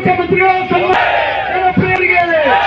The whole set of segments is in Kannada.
ಮುಖ್ಯಮಂತ್ರಿಗಳ ಸನ್ಮಾನ ಜನಪ್ರಿಯರಿಗೆ ಬನ್ನಿ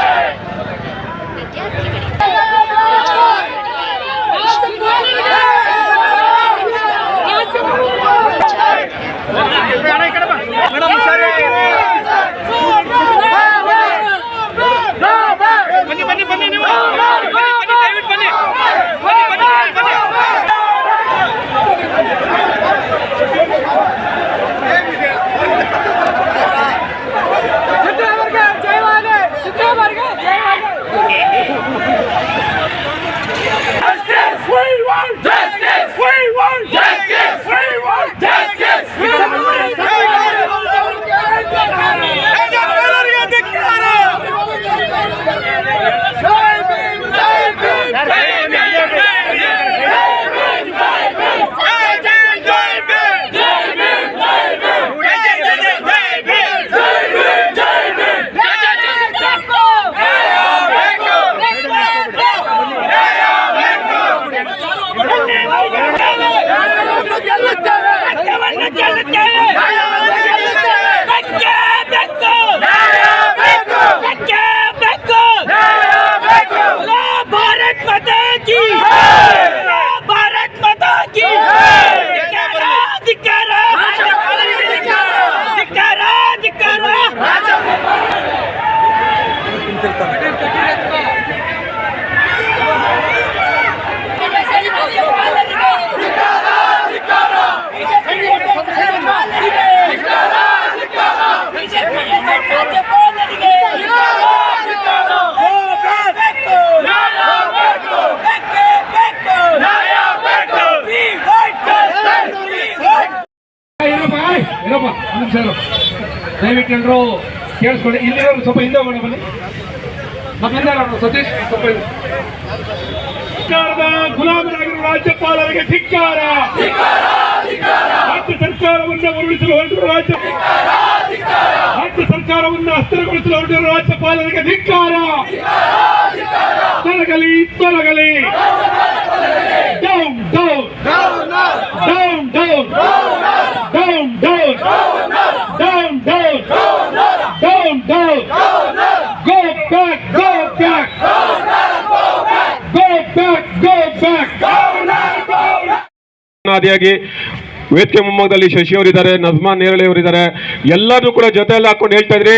ಇರು. ದಯವಿಟ್ಟು ಎಲ್ಲರೂ ಕೇಳಿಸ್ಕೊಳ್ಳಿ ಇಲ್ಲಿ ಸ್ವಲ್ಪ ಹಿಂದೆ ಹೋಗೋಣ ಬನ್ನಿ ಸತೀಶ್ ಸ್ವಲ್ಪ ಹಿಂದೆ. ಸರ್ಕಾರದ ಗುಲಾಮರಾಗಿರುವ ರಾಜ್ಯಪಾಲರಿಗೆ ಧಿಕ್ಕಾರ ರಾಜ್ಯ ಸರ್ಕಾರವನ್ನು ಉರುಳಿಸಲು ಹೊರಟಿರುವ ರಾಜ್ಯ ರಾಜ್ಯ ಸರ್ಕಾರವನ್ನು ಅಸ್ತ್ರಗೊಳಿಸಲು ಹೊರಟಿರುವ ರಾಜ್ಯಪಾಲರಿಗೆ ಧಿಕ್ಕಾರ ತೊಲಗಲಿ ತೊಲಗಲಿ down down down down down, down, down, down, down, down, दिया कि ವೇದಿಕೆ ಮೊಮ್ಮಗದಲ್ಲಿ ಶಶಿ ಅವರಿದ್ದಾರೆ ನಜ್ಮಾ ನೇರಳೆ ಅವರಿದ್ದಾರೆ. ಎಲ್ಲರೂ ಕೂಡ ಜೊತೆಯಲ್ಲಿ ಹಾಕೊಂಡು ಹೇಳ್ತಾ ಇದ್ರಿ,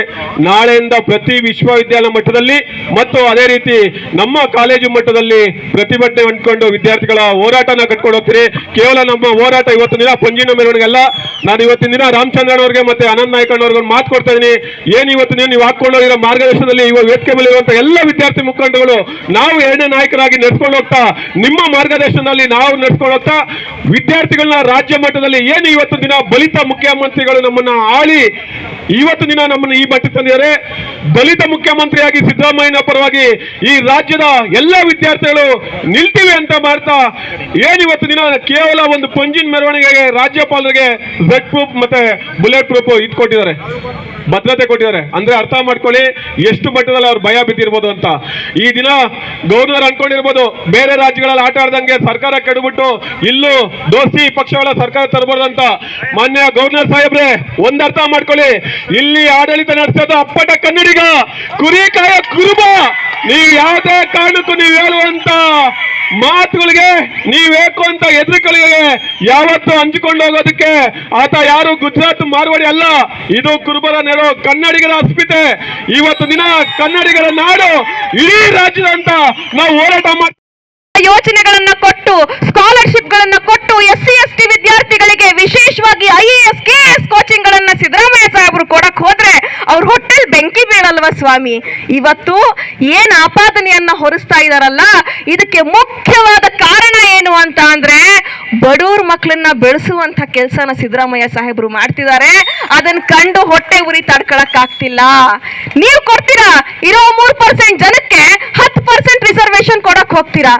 ನಾಳೆಯಿಂದ ಪ್ರತಿ ವಿಶ್ವವಿದ್ಯಾಲಯ ಮಟ್ಟದಲ್ಲಿ ಮತ್ತು ಅದೇ ರೀತಿ ನಮ್ಮ ಕಾಲೇಜು ಮಟ್ಟದಲ್ಲಿ ಪ್ರತಿಭಟನೆ ಹೊಂದ್ಕೊಂಡು ವಿದ್ಯಾರ್ಥಿಗಳ ಹೋರಾಟನ ಕಟ್ಕೊಂಡು ಹೋಗ್ತೀರಿ. ಕೇವಲ ನಮ್ಮ ಹೋರಾಟ ಇವತ್ತು ದಿನ, ಪಂಜಿನ ಮೆರವಣಿಗೆ ಅಲ್ಲ ನಾನು ಇವತ್ತಿನ ದಿನ ರಾಮಚಂದ್ರನ್ ಅವ್ರಿಗೆ ಮತ್ತೆ ಅನಂತ್ ನಾಯ್ಕಣ್ಣವ್ರಿಗೆ ಒಂದು ಮಾತು ಕೊಡ್ತಾ ಇದೀನಿ ಏನು ಇವತ್ತು ನೀವು ನೀವು ಹಾಕೊಂಡು ಹೋಗಿರೋ ಮಾರ್ಗದರ್ಶನದಲ್ಲಿ ಇವ ವೇದಿಕೆ ಮೇಲೆ ಇರುವಂತ ಎಲ್ಲ ವಿದ್ಯಾರ್ಥಿ ಮುಖಂಡಗಳು ನಾವು ಎರಡನೇ ನಾಯಕರಾಗಿ ನಡ್ಕೊಂಡು ಹೋಗ್ತಾ, ನಿಮ್ಮ ಮಾರ್ಗದರ್ಶನದಲ್ಲಿ ನಾವು ನಡ್ಕೊಂಡು ಹೋಗ್ತಾ, ವಿದ್ಯಾರ್ಥಿಗಳನ್ನ ರಾಜ್ಯ ಮಟ್ಟದಲ್ಲಿ ಏನು ಇವತ್ತು ದಿನ ಬಲಿತ ಮುಖ್ಯಮಂತ್ರಿಗಳು ನಮ್ಮನ್ನ ಆಳಿ, ಇವತ್ತು ದಿನ ನಮ್ಮನ್ನ ಈ ಮಟ್ಟ ತಂದಿದ್ದಾರೆ. ದಲಿತ ಮುಖ್ಯಮಂತ್ರಿಯಾಗಿ ಸಿದ್ದರಾಮಯ್ಯನ ಪರವಾಗಿ ಈ ರಾಜ್ಯದ ಎಲ್ಲ ವಿದ್ಯಾರ್ಥಿಗಳು ನಿಲ್ತೀವಿ ಅಂತ ಮಾಡ್ತಾ ಏನಿವತ್ತು ದಿನ ಕೇವಲ ಒಂದು ಪಂಜಿನ ಮೆರವಣಿಗೆಗೆ ರಾಜ್ಯಪಾಲರಿಗೆ ಝೆಡ್ ಪ್ರೂಫ್ ಮತ್ತೆ ಬುಲೆಟ್ ಪ್ರೂಫ್ ಇಟ್ಕೊಟ್ಟಿದ್ದಾರೆ ಭದ್ರತೆ ಕೊಟ್ಟಿದ್ದಾರೆ. ಅಂದ್ರೆ ಅರ್ಥ ಮಾಡ್ಕೊಳ್ಳಿ, ಎಷ್ಟು ಮಟ್ಟದಲ್ಲಿ ಅವ್ರು ಭಯ ಬಿದ್ದಿರ್ಬೋದು ಅಂತ. ಈ ದಿನ ಗೌರ್ನರ್ ಅನ್ಕೊಂಡಿರ್ಬೋದು, ಬೇರೆ ರಾಜ್ಯಗಳಲ್ಲಿ ಆಟ ಆಡ್ದಂಗೆ ಸರ್ಕಾರ ಕೆಡಬಿಟ್ಟು, ಇಲ್ಲೂ ದೋಸ್ತಿ ಪಕ್ಷಗಳ ಸರ್ಕಾರ ತರಬಾರ್ದು ಅಂತ ಮಾನ್ಯ ಗವರ್ನರ್ ಸಾಹೇಬ್ರೆ ಒಂದರ್ಥ ಮಾಡ್ಕೊಳ್ಳಿ. ಇಲ್ಲಿ ಆಡಳಿತ ನಡೆಸೋದು ಅಪ್ಪಟ ಕನ್ನಡಿಗ ಕುರಿಕಾಯ ಕುರುಬ. ನೀವು ಯಾವುದೇ ಕಾರಣಕ್ಕೂ ನೀವು ಹೇಳುವಂತ ಮಾತುಗಳಿಗೆ ನೀವ್ ಬೇಕು ಅಂತ ಎದುರುಗಳಿಗೆ ಯಾವತ್ತು ಹಂಚಿಕೊಂಡು ಹೋಗೋದಕ್ಕೆ ಆತ ಯಾರು ಗುಜರಾತ್ ಮಾರ್ವಾಡಿ ಅಲ್ಲ. ಇದು ಕುರುಬರ ನೆರೋ ಕನ್ನಡಿಗರ ಅಸ್ಮಿತೆ. ಇವತ್ತು ದಿನ ಕನ್ನಡಿಗರ ನಾಡು ಇಡೀ ರಾಜ್ಯದಂತ ನಾವು ಹೋರಾಟ ಮಾಡಿ ಯೋಜನೆಗಳನ್ನ ಕೊಟ್ಟು ಸ್ಕಾಲರ್ಶಿಪ್ ಗಳನ್ನ ಕೊಟ್ಟು ಎಸ್ ಸಿ ಎಸ್ ಟಿ ವಿದ್ಯಾರ್ಥಿಗಳಿಗೆ ವಿಶೇಷವಾಗಿ ಐಎಎಸ್ ಕೆಎಸ್ ಕೋಚಿಂಗ್ ಗಳನ್ನ ಸಿದ್ದರಾಮಯ್ಯ ಸಾಹೇಬರು ಕೊಡಕ್ ಹೋದ್ರೆ ಅವ್ರ ಹೊಟ್ಟೆಲ್ ಬೆಂಕಿ ಬೀಳಲ್ವಾ ಸ್ವಾಮಿ? ಇವತ್ತು ಏನ್ ಆಪಾದನೆಯನ್ನ ಹೊರಿಸ್ತಾ ಇದಾರಲ್ಲ? ಇದಕ್ಕೆ ಮುಖ್ಯವಾದ ಕಾರಣ ಏನು ಅಂತ ಅಂದ್ರೆ ಬಡವ್ರ ಮಕ್ಕಳನ್ನ ಬೆಳೆಸುವಂತ ಕೆಲಸನ ಸಿದ್ದರಾಮಯ್ಯ ಸಾಹೇಬ್ರು ಮಾಡ್ತಿದ್ದಾರೆ. ಅದನ್ನ ಕಂಡು ಹೊಟ್ಟೆ ಉರಿ ತಡ್ಕೊಳಕ್ ಆಗ್ತಿಲ್ಲ ನೀವು ಕೊಡ್ತೀರಾ? ಇರೋ ಮೂರ್ ಪರ್ಸೆಂಟ್ ಜನಕ್ಕೆ ಹತ್ತು ಪರ್ಸೆಂಟ್ ರಿಸರ್ವೇಶನ್ ಕೊಡಕ್ ಹೋಗ್ತೀರಾ?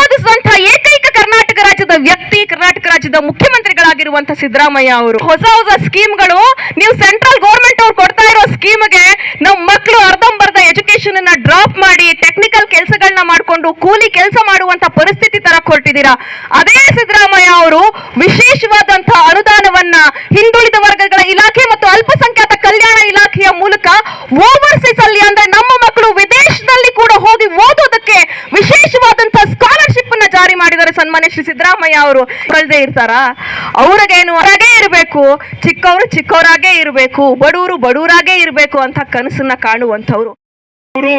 ವಿರೋಧಿಸುವಂತಹ ಏಕೈಕ ಕರ್ನಾಟಕ ರಾಜ್ಯದ ವ್ಯಕ್ತಿ, ಕರ್ನಾಟಕ ರಾಜ್ಯದ ಮುಖ್ಯಮಂತ್ರಿಗಳಾಗಿರುವಂತಹ ಸಿದ್ದರಾಮಯ್ಯ ಅವರು. ಹೊಸ ಹೊಸ ಸ್ಕೀಮ್ಗಳು ನೀವು ಸೆಂಟ್ರಲ್ ಗೌರ್ಮೆಂಟ್ ಅವ್ರು ಕೊಡ್ತಾ ಇರೋ ಸ್ಕೀಮ್ಗೆ ನಮ್ಮ ಮಕ್ಕಳು ಅರ್ಧಂಬರ್ಧ ಎಜುಕೇಶನ್ ಅನ್ನ ಡ್ರಾಪ್ ಮಾಡಿ ಟೆಕ್ನಿಕಲ್ ಕೆಲಸಗಳನ್ನ ಮಾಡ್ಕೊಂಡು ಕೂಲಿ ಕೆಲಸ ಮಾಡುವಂತ ಪರಿಸ್ಥಿತಿ ತರ ಕೊಟ್ಟಿದ್ದೀರಾ? ಅದೇ ಸಿದ್ದರಾಮಯ್ಯ ಅವರು ವಿಶೇಷವಾದಂತಹ ಅನುದಾನವನ್ನ ಹಿಂದುಳಿದ ವರ್ಗಗಳ ಇಲಾಖೆ ಮತ್ತು ಅಲ್ಪಸಂಖ್ಯಾತ ಕಲ್ಯಾಣ ಇಲಾಖೆಯ ಮೂಲಕ ಓವರ್ಸೀಸ್ ಅಲ್ಲಿ ಅಂದ್ರೆ ನಮ್ಮ ಮಕ್ಕಳು ವಿದೇಶದಲ್ಲಿ ಕೂಡ ಹೋಗಿ ಓದೋದಕ್ಕೆ ವಿಶೇಷವಾದಂತಹ ಸ್ಕಾಲರ್ಶಿಪ್ ಅನ್ನ ಜಾರಿ ಮಾಡಿದ್ದಾರೆ ಸನ್ಮಾನ್ಯ ಶ್ರೀ ಸಿದ್ದರಾಮಯ್ಯ ಅವರು ಕಳ್ದೇ ಇರ್ತಾರ, ಅವ್ರಿಗೇನು ಹೊರಗೆ ಇರಬೇಕು, ಚಿಕ್ಕವರು ಚಿಕ್ಕವರಾಗೇ ಇರಬೇಕು ಬಡವರು ಬಡವರಾಗೇ ಇರಬೇಕು ಅಂತ ಕನಸನ್ನ ಕಾಣುವಂಥವ್ರು. ಅವರು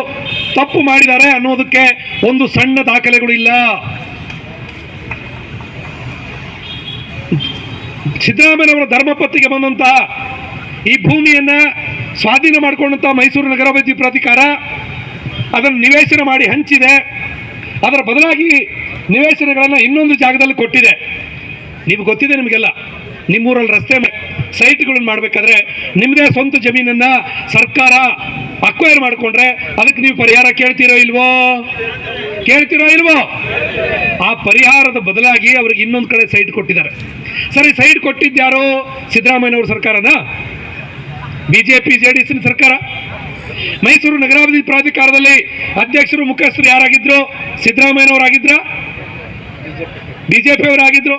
ತಪ್ಪು ಮಾಡಿದ್ದಾರೆ ಅನ್ನೋದಕ್ಕೆ ಒಂದು ಸಣ್ಣ ದಾಖಲೆಗಳು ಇಲ್ಲ. ಸಿದ್ದರಾಮಯ್ಯನವರ ಧರ್ಮಪತ್ತಿಗೆ ಬಂದಂತಹ ಈ ಭೂಮಿಯನ್ನ ಸ್ವಾಧೀನ ಮಾಡಿಕೊಂಡಂತಹ ಮೈಸೂರು ನಗರಾಭಿವೃದ್ಧಿ ಪ್ರಾಧಿಕಾರ ಅದನ್ನು ನಿವೇಶನ ಮಾಡಿ ಹಂಚಿದೆ. ಅದರ ಬದಲಾಗಿ ನಿವೇಶನಗಳನ್ನು ಇನ್ನೊಂದು ಜಾಗದಲ್ಲಿ ಕೊಟ್ಟಿದೆ. ನೀವು ಗೊತ್ತಿದೆ ನಿಮಗೆಲ್ಲ? ನಿಮ್ಮೂರಲ್ಲಿ ರಸ್ತೆ ಸೈಟ್ಗಳನ್ನ ಮಾಡಬೇಕಾದ್ರೆ ನಿಮ್ಮದೇ ಸ್ವಂತ ಜಮೀನನ್ನ ಸರ್ಕಾರ ಅಕ್ವೈರ್ ಮಾಡಿಕೊಂಡ್ರೆ ಅದಕ್ಕೆ ನೀವು ಪರಿಹಾರ ಕೇಳ್ತೀರೋ ಇಲ್ವೋ? ಕೇಳ್ತೀರೋ ಇಲ್ವೋ? ಆ ಪರಿಹಾರದ ಬದಲಾಗಿ ಅವ್ರಿಗೆ ಇನ್ನೊಂದು ಕಡೆ ಸೈಟ್ ಕೊಟ್ಟಿದ್ದಾರೆ. ಸರಿ, ಸೈಟ್ ಕೊಟ್ಟಿದ್ಯಾರು ಸಿದ್ದರಾಮಯ್ಯನವ್ರ ಸರ್ಕಾರನ? B J P J D ಎಸ್ನ ಸರ್ಕಾರ? ಮೈಸೂರು ನಗರಾಭಿವೃದ್ಧಿ ಪ್ರಾಧಿಕಾರದಲ್ಲಿ ಅಧ್ಯಕ್ಷರು, ಮುಖ್ಯಸ್ಥರು ಯಾರಾಗಿದ್ರು? ಸಿದ್ದರಾಮಯ್ಯನವರಾಗಿದ್ರ? ಬಿಜೆಪಿ ಅವರಾಗಿದ್ರು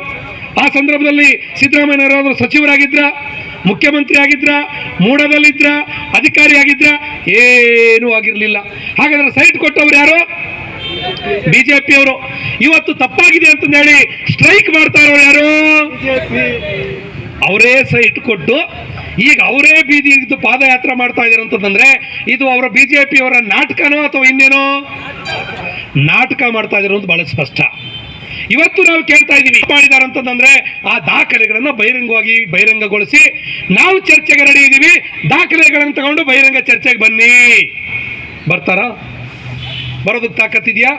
ಆ ಸಂದರ್ಭದಲ್ಲಿ ಸಿದ್ದರಾಮಯ್ಯನವರಾದ್ರು ಸಚಿವರಾಗಿದ್ರ, ಮುಖ್ಯಮಂತ್ರಿ ಆಗಿದ್ರ, ಮೂಡದಲ್ಲಿದ್ರ ಅಧಿಕಾರಿ ಆಗಿದ್ರ ಏನೂ ಆಗಿರಲಿಲ್ಲ. ಹಾಗಾದ್ರೆ ಸೈಟ್ ಕೊಟ್ಟವ್ರು ಯಾರು? ಬಿಜೆಪಿ ಅವರು ಇವತ್ತು ತಪ್ಪಾಗಿದೆ ಅಂತ ಹೇಳಿ ಸ್ಟ್ರೈಕ್ ಮಾಡ್ತಾ ಇರೋರು ಯಾರು? ಅವರೇ ಸೈಟ್ ಕೊಟ್ಟು, ಈಗ ಅವರೇ ಬೀದಿ ಪಾದಯಾತ್ರೆ ಮಾಡ್ತಾ ಇದ್ದಾರೆ ಅಂತಂದ್ರೆ, ಇದು ಅವರ ಬಿಜೆಪಿ ಅವರ ನಾಟಕನೋ ಅಥವಾ ಇನ್ನೇನೋ? ನಾಟಕ ಮಾಡ್ತಾ ಇದ್ದಾರೆ ಅಂತ ಬಹಳ ಸ್ಪಷ್ಟ. ಇವತ್ತು ನಾವು ಕೇಳ್ತಾ ಇದ್ದೀವಿ ಮಾಡಿದ್ದಾರೆ ಅಂತಂದ್ರೆ ಆ ದಾಖಲೆಗಳನ್ನ ಬಹಿರಂಗವಾಗಿ ಬಹಿರಂಗಗೊಳಿಸಿ ನಾವು ಚರ್ಚೆಗೆ ರೆಡಿ ಇದ್ದೀವಿ ದಾಖಲೆಗಳನ್ನು ತಗೊಂಡು ಬಹಿರಂಗ ಚರ್ಚೆಗೆ ಬನ್ನಿ. ಬರ್ತಾರಾ? ಬರೋದಕ್ಕೆ ತಾಕತ್ತಿದೆಯಾ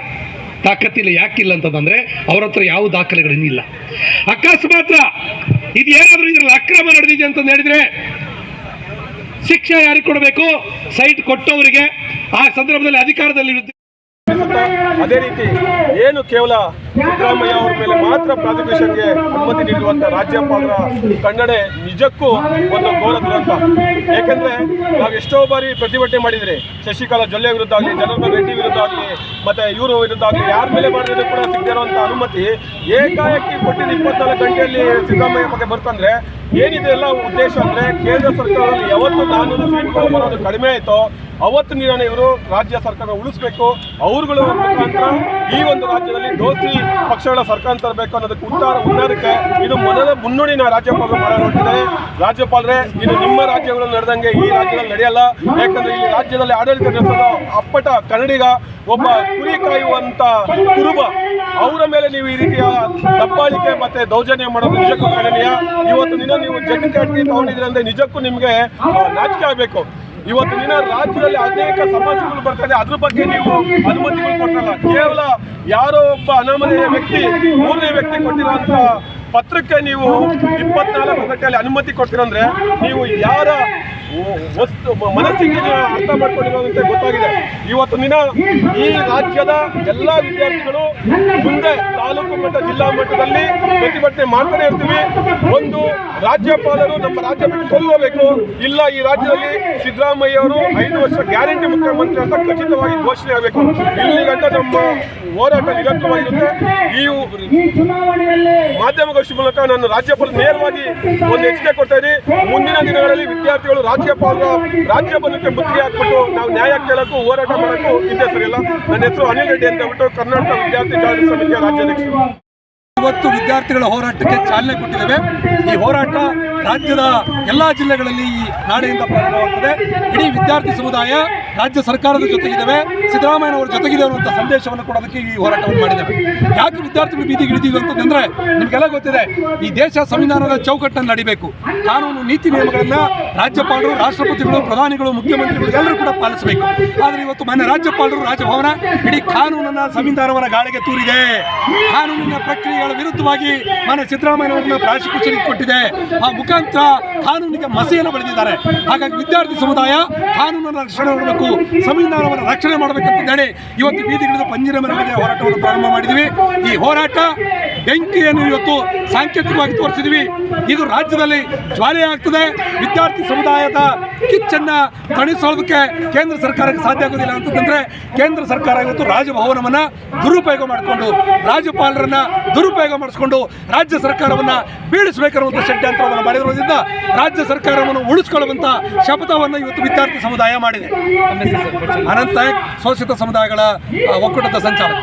ತಾಕತ್ತಿಲ್ಲ ಯಾಕಿಲ್ಲ ಅಂತಂದ್ರೆ ಅವ್ರ ಹತ್ರ ಯಾವ ದಾಖಲೆಗಳೇನಿಲ್ಲ ಅಕಸ್ಮಾತ್ ಇದು ಏನಾದರೂ ಇದ್ರಲ್ಲಿ ಅಕ್ರಮ ನಡೆದಿದೆ ಅಂತಂದು ಹೇಳಿದ್ರೆ ಶಿಕ್ಷೆ ಯಾರಿಗೆ ಕೊಡಬೇಕು? ಸೈಟ್ ಕೊಟ್ಟವರಿಗೆ. ಆ ಸಂದರ್ಭದಲ್ಲಿ ಅಧಿಕಾರದಲ್ಲಿ ಅದೇ ರೀತಿ ಏನು ಕೇವಲ ಸಿದ್ದರಾಮಯ್ಯ ಅವರ ಮೇಲೆ ಮಾತ್ರ ಪ್ರಾಸಿಕ್ಯೂಷನ್ಗೆ ಅನುಮತಿ ನೀಡುವಂತ ರಾಜ್ಯಪಾಲರ ಕನ್ನಡೆ ನಿಜಕ್ಕೂ ಒಂದು ಘೋರ ದುರಂತ. ಏಕೆಂದ್ರೆ ನಾವು ಎಷ್ಟೋ ಬಾರಿ ಪ್ರತಿಭಟನೆ ಮಾಡಿದ್ರೆ, ಶಶಿಕಲಾ ಜೊಲ್ಲೆ ವಿರುದ್ಧ ಆಗಲಿ, ಜನಾರ್ದನ್ ರೆಡ್ಡಿ ವಿರುದ್ಧ ಆಗಲಿ, ಮತ್ತೆ ಇವರು ವಿರುದ್ಧ ಆಗಲಿ, ಯಾರ ಮೇಲೆ ಮಾಡಿದ್ರು ಕೂಡ ಸಿಗದೇ ಇರುವಂತ ಅನುಮತಿ ಏಕಾಏಕಿ ಕೊಟ್ಟಿದ್ದು ಇಪ್ಪತ್ನಾಲ್ಕು ಗಂಟೆಯಲ್ಲಿ ಸಿದ್ದರಾಮಯ್ಯ ಬಗ್ಗೆ ಬರ್ತಂದ್ರೆ ಏನಿದೆ ಎಲ್ಲ ಉದ್ದೇಶ ಅಂದ್ರೆ ಕೇಂದ್ರ ಸರ್ಕಾರದಲ್ಲಿ ಯಾವತ್ತು ನಾನ್ನೂರು ಸೀಟ್ಗಳು ಬರೋದು ಕಡಿಮೆ ಆಯ್ತೋ. ಅವತ್ತು ನೀರನ್ನ ಇವರು ರಾಜ್ಯ ಸರ್ಕಾರ ಉಳಿಸ್ಬೇಕು, ಅವ್ರುಗಳು ಮುಖಾಂತರ ಈ ಒಂದು ರಾಜ್ಯದಲ್ಲಿ ದೋಸ್ತಿ ಪಕ್ಷಗಳ ಸರ್ಕಾರ ತರಬೇಕು ಅನ್ನೋದಕ್ಕೆ ಉತ್ತರ ಉನ್ನಾರಕ್ಕೆ ಇದು ಮೊದಲ ಮುನ್ನುಡಿನ ರಾಜ್ಯಪಾಲರು ಮಾಡಿದ್ದಾರೆ ರಾಜ್ಯಪಾಲರೇ ಇದು ನಿಮ್ಮ ರಾಜ್ಯಗಳು ನಡೆದಂಗೆ ಈ ರಾಜ್ಯದಲ್ಲಿ ನಡೆಯಲ್ಲ. ಯಾಕಂದ್ರೆ ಈ ರಾಜ್ಯದಲ್ಲಿ ಆಡಳಿತ ನಡೆಸಲು ಅಪ್ಪಟ ಕನ್ನಡಿಗ ಒಬ್ಬ ಕುರಿ ಕಾಯುವಂತ ಕುರುಬ. ಅವರ ಮೇಲೆ ನೀವು ಈ ರೀತಿಯ ದಬ್ಬಾಳಿಕೆ ಮತ್ತೆ ದೌರ್ಜನ್ಯ ಮಾಡೋದು ನಿಜಕ್ಕೂ ಖಂಡನೀಯ. ಇವತ್ತು ದಿನ ನೀವು ಜಡ್ಡು ಕ್ಯಾಟ್ಗಿ ತಗೊಂಡಿದ್ರೆ ನಿಜಕ್ಕೂ ನಿಮಗೆ ನಾಚಿಕೆ ಆಗಬೇಕು. ಇವತ್ತು ದಿನ ರಾಜ್ಯದಲ್ಲಿ ಅನೇಕ ಸಮಸ್ಯೆಗಳು ಬರ್ತದೆ. ಅದ್ರ ಬಗ್ಗೆ ನೀವು ಅನುಮತಿಗಳು ಕೊಟ್ಟಲ್ಲ ಕೇವಲ ಯಾರೋ ಒಬ್ಬ ಅನಾಮಧೇಯ ವ್ಯಕ್ತಿ, ಮೂರನೇ ವ್ಯಕ್ತಿ ಕೊಟ್ಟಿರುವಂತ ಪತ್ರಕ್ಕೆ ನೀವು ಇಪ್ಪತ್ನಾಲ್ಕು ಗಂಟೆಯಲ್ಲಿ ಅನುಮತಿ ಕೊಟ್ಟಿರಂದ್ರೆ ನೀವು ಯಾರ ವಸ್ತು ಮನಸ್ಸಿಗೆ ಅರ್ಥ ಮಾಡ್ಕೊಂಡಿರೋದಂತ ಗೊತ್ತಾಗಿದೆ. ಇವತ್ತು ದಿನ ಈ ರಾಜ್ಯದ ಎಲ್ಲ ವಿದ್ಯಾರ್ಥಿಗಳು ಮುಂದೆ ತಾಲೂಕು ಮಟ್ಟ, ಜಿಲ್ಲಾ ಮಟ್ಟದಲ್ಲಿ ಪ್ರತಿಭಟನೆ ಮಾಡ್ತಾನೆ ಇರ್ತೀವಿ. ಒಂದು ರಾಜ್ಯಪಾಲರು ನಮ್ಮ ರಾಜ್ಯ ಕೊಲ್ಲಬೇಕು. ಇಲ್ಲ, ಈ ರಾಜ್ಯದಲ್ಲಿ ಸಿದ್ದರಾಮಯ್ಯ ಅವರು ಐದು ವರ್ಷ ಗ್ಯಾರಂಟಿ ಮುಖ್ಯಮಂತ್ರಿ ಅಂತ ಖಚಿತವಾಗಿ ಘೋಷಣೆ ಆಗಬೇಕು. ಇಲ್ಲಿ ಗಂಟ ನಮ್ಮ ಹೋರಾಟ ನಿರಂತರವಾಗಿರುತ್ತೆ ಈ ಮಾಧ್ಯಮಗಳ ಮೂಲಕ ನಾನು ರಾಜ್ಯಪಾಲ ನೇರವಾಗಿ ಒಂದು ಎಚ್ಚರಿಕೆ ಕೊಡ್ತಾ ಇದ್ದೀನಿ. ಮುಂದಿನ ದಿನಗಳಲ್ಲಿ ವಿದ್ಯಾರ್ಥಿಗಳು ರಾಜ್ಯಪಾಲರ ರಾಜ್ಯ ಬದುಕೆ ಮುತ್ತಿಗೆ ಹಾಕ್ಬಿಟ್ಟು ನಾವು ನ್ಯಾಯ ಕೇಳಕ್ಕೂ, ಹೋರಾಟ ಮಾಡೋಕ್ಕೂ ಹಿಂದೆ ಸರಿಯಲ್ಲ ನನ್ನ ಹೆಸರು ಅನಿಲ್ ರೆಡ್ಡಿ ಅಂತ ಬಿಟ್ಟು ಕರ್ನಾಟಕ ವಿದ್ಯಾರ್ಥಿ ಜಾಗೃತಿ ಸಮಿತಿಯ ರಾಜ್ಯಾಧ್ಯಕ್ಷರು. ಇವತ್ತು ವಿದ್ಯಾರ್ಥಿಗಳ ಹೋರಾಟಕ್ಕೆ ಚಾಲನೆ ಕೊಟ್ಟಿದ್ದೇವೆ. ಈ ಹೋರಾಟ ರಾಜ್ಯದ ಎಲ್ಲ ಜಿಲ್ಲೆಗಳಲ್ಲಿ ಈ ನಾಳೆಯಿಂದ ಪ್ರಾರಂಭವಾಗುತ್ತದೆ ಇಡೀ ವಿದ್ಯಾರ್ಥಿ ಸಮುದಾಯ ರಾಜ್ಯ ಸರ್ಕಾರದ ಜೊತೆಗಿದ್ದೇವೆ. ಸಿದ್ದರಾಮಯ್ಯನವರ ಜೊತೆಗಿದೆ ಅನ್ನುವಂಥ ಸಂದೇಶವನ್ನು ಕೊಡೋದಕ್ಕೆ ಈ ಹೋರಾಟವನ್ನು ಮಾಡಿದ್ದೇವೆ. ಯಾಕೆ ವಿದ್ಯಾರ್ಥಿಗಳು ಬೀದಿಗೆ ಇಳಿದೀವಿ ಅಂತಂದ್ರೆ ನಿಮಗೆಲ್ಲ ಗೊತ್ತಿದೆ, ಈ ದೇಶ ಸಂವಿಧಾನದ ಚೌಕಟ್ಟನ್ನು ನಡಿಬೇಕು. ಕಾನೂನು, ನೀತಿ ನಿಯಮಗಳನ್ನು ರಾಜ್ಯಪಾಲರು, ರಾಷ್ಟ್ರಪತಿಗಳು, ಪ್ರಧಾನಿಗಳು, ಮುಖ್ಯಮಂತ್ರಿಗಳು ಎಲ್ಲರೂ ಕೂಡ ಪಾಲಿಸಬೇಕು. ಆದರೆ ಇವತ್ತು ಮಾನ್ಯ ರಾಜ್ಯಪಾಲರು, ರಾಜಭವನ ಇಡೀ ಕಾನೂನನ್ನ ಸಂವಿಧಾನವನ್ನ ಗಾಳಿಗೆ ತೂರಿದೆ. ಕಾನೂನಿನ ಪ್ರಕ್ರಿಯೆಗಳ ವಿರುದ್ಧವಾಗಿ ಮಾನ್ಯ ಸಿದ್ದರಾಮಯ್ಯನವರನ್ನ ಪ್ರಾಸಿಕ್ಯೂಷನ್ ಕೊಟ್ಟಿದೆ. ಆ ಮುಖಾಂತರ ಕಾನೂನಿಗೆ ಮಸಿಯನ್ನು ಬೆಳೆದಿದ್ದಾರೆ ಹಾಗಾಗಿ ವಿದ್ಯಾರ್ಥಿ ಸಮುದಾಯ ಕಾನೂನನ್ನು ರಕ್ಷಣೆ ಮಾಡಬೇಕು, ಸಂವಿಧಾನವನ್ನು ರಕ್ಷಣೆ ಮಾಡಬೇಕಂತ ಹೇಳಿ ಇವತ್ತು ಬೀದಿಗಿಳಿದು ಪಂಜಿನ ಮೇಲೆ ಹೋರಾಟವನ್ನು ಪ್ರಾರಂಭ ಮಾಡಿದ್ವಿ ಈ ಹೋರಾಟ ಬೆಂಕಿಯನ್ನು ಇವತ್ತು ಸಾಂಕೇತಿಕವಾಗಿ ತೋರಿಸಿದ್ವಿ ಇದು ರಾಜ್ಯದಲ್ಲಿ ಜ್ವಾಲೆ ಆಗ್ತದೆ. ವಿದ್ಯಾರ್ಥಿ ಸಮುದಾಯದ ಕಿಚ್ಚನ್ನ ತಣಿಸೋದಕ್ಕೆ ಕೇಂದ್ರ ಸರ್ಕಾರಕ್ಕೆ ಸಾಧ್ಯ ಆಗೋದಿಲ್ಲ ಅಂತಂದ್ರೆ ಕೇಂದ್ರ ಸರ್ಕಾರ ಇವತ್ತು ರಾಜಭವನವನ್ನ ದುರುಪಯೋಗ ಮಾಡಿಕೊಂಡು ರಾಜ್ಯಪಾಲರನ್ನ ದುರುಪಯೋಗ ಮಾಡಿಸ್ಕೊಂಡು ರಾಜ್ಯ ಸರ್ಕಾರವನ್ನ ಬೀಳಿಸಬೇಕಿರುವಂಥ ಷಡ್ಯಂತ್ರವನ್ನು ಮಾಡಿರೋದ್ರಿಂದ ರಾಜ್ಯ ಸರ್ಕಾರವನ್ನು ಉಳಿಸ್ಕೊಳ್ಳುವಂಥ ಶಪಥವನ್ನು ಇವತ್ತು ವಿದ್ಯಾರ್ಥಿ ಸಮುದಾಯ ಮಾಡಿದೆ. ಅನಂತ ನಾಯಕ್ ಸಮುದಾಯಗಳ ಒಕ್ಕೂಟದ ಸಂಚಾಲಕ.